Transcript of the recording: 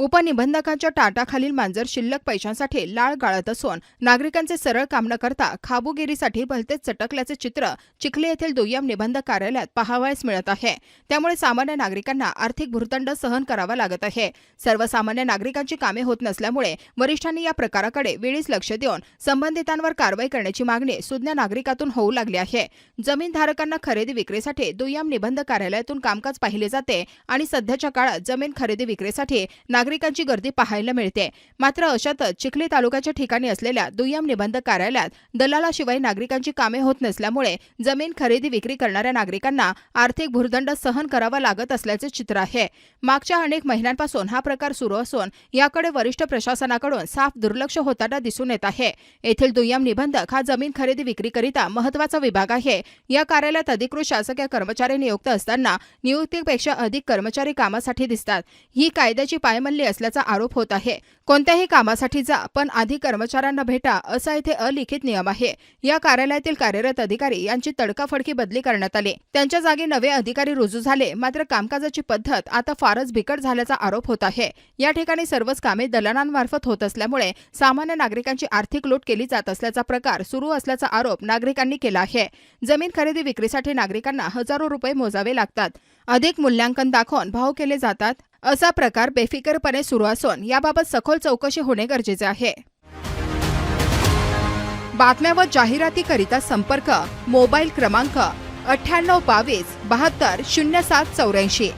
उपनिबंधकांच्या टाटाखालील मांजर शिल्लक पैशांसाठी लाळ गाळत असून नागरिकांचे सरळ काम न करता खाबुगिरीसाठी भलतेच चटकल्याचे चित्र चिखले येथील दुय्यम निबंधक कार्यालयात पाहावयास मिळत आहे. त्यामुळे सामान्य नागरिकांना आर्थिक भूर्दंड सहन करावा लागत आहे. सर्वसामान्य नागरिकांची कामे होत नसल्यामुळे वरिष्ठांनी या प्रकाराकडे वेळीच लक्ष देऊन संबंधितांवर कारवाई करण्याची मागणी सुज्ञ नागरिकातून होऊ लागली आहे. जमीनधारकांना खरेदी विक्रीसाठी दुय्यम निबंध कार्यालयातून कामकाज पाहिले जाते आणि सध्याच्या काळात जमीन खरेदी विक्रीसाठी नागरिकांची गर्दी पाहायला मिळते. मात्र अशातच चिखली तालुक्याच्या ठिकाणी असलेल्या दुय्यम निबंध कार्यालयात दलालाशिवाय नागरिकांची कामे होत नसल्यामुळे जमीन खरेदी विक्री करणाऱ्या नागरिकांना आर्थिक भूर्दंड सहन करावा लागत असल्याचे चित्र आहे. मागच्या अनेक महिन्यांपासून हा प्रकार सुरू असून याकडे वरिष्ठ प्रशासनाकडून साफ दुर्लक्ष होताना दिसून येत आहे. येथील दुय्यम निबंधक हा जमीन खरेदी विक्रीकरिता महत्त्वाचा विभाग आहे. या कार्यालयात अधिकृत शासकीय कर्मचारी नियुक्त असताना नियुक्तीपेक्षा अधिक कर्मचारी कामासाठी दिसतात. ही कायद्याची पायमल्ली असल्याचा आरोप होत आहे. कोणत्याही कामासाठी जा पण आधी कर्मचाऱ्यांना भेटा असा इथे अलिखित नियम आहे. या कार्यालयातील कार्यरत अधिकारी यांची तडकाफडकी बदली करण्यात आली. त्यांच्या जागी नवे अधिकारी रुजू झाले मात्र कामकाजाची पद्धत आता फारच बिकट झाल्याचा आरोप होत आहे. या ठिकाणी सर्वच कामे दलालांमार्फत होत असल्यामुळे सामान्य नागरिकांची आर्थिक लूट केली जात असल्याचा प्रकार सुरू असल्याचा आरोप नागरिकांनी केला आहे. जमीन खरेदी विक्रीसाठी नागरिकांना हजारो रुपये मोजावे लागतात. अधिक मूल्यांकन दाखवून भाव केले जातात. असा प्रकार बेफिकरपणे सुरू असून याबाबत सखोल चौकशी होणे गरजेचे आहे. बातम्या व जाहिरातीकरिता संपर्क मोबाईल क्रमांक अठ्ठ्याण्णव बावीस बहात्तर शून्य सात चौऱ्याऐंशी.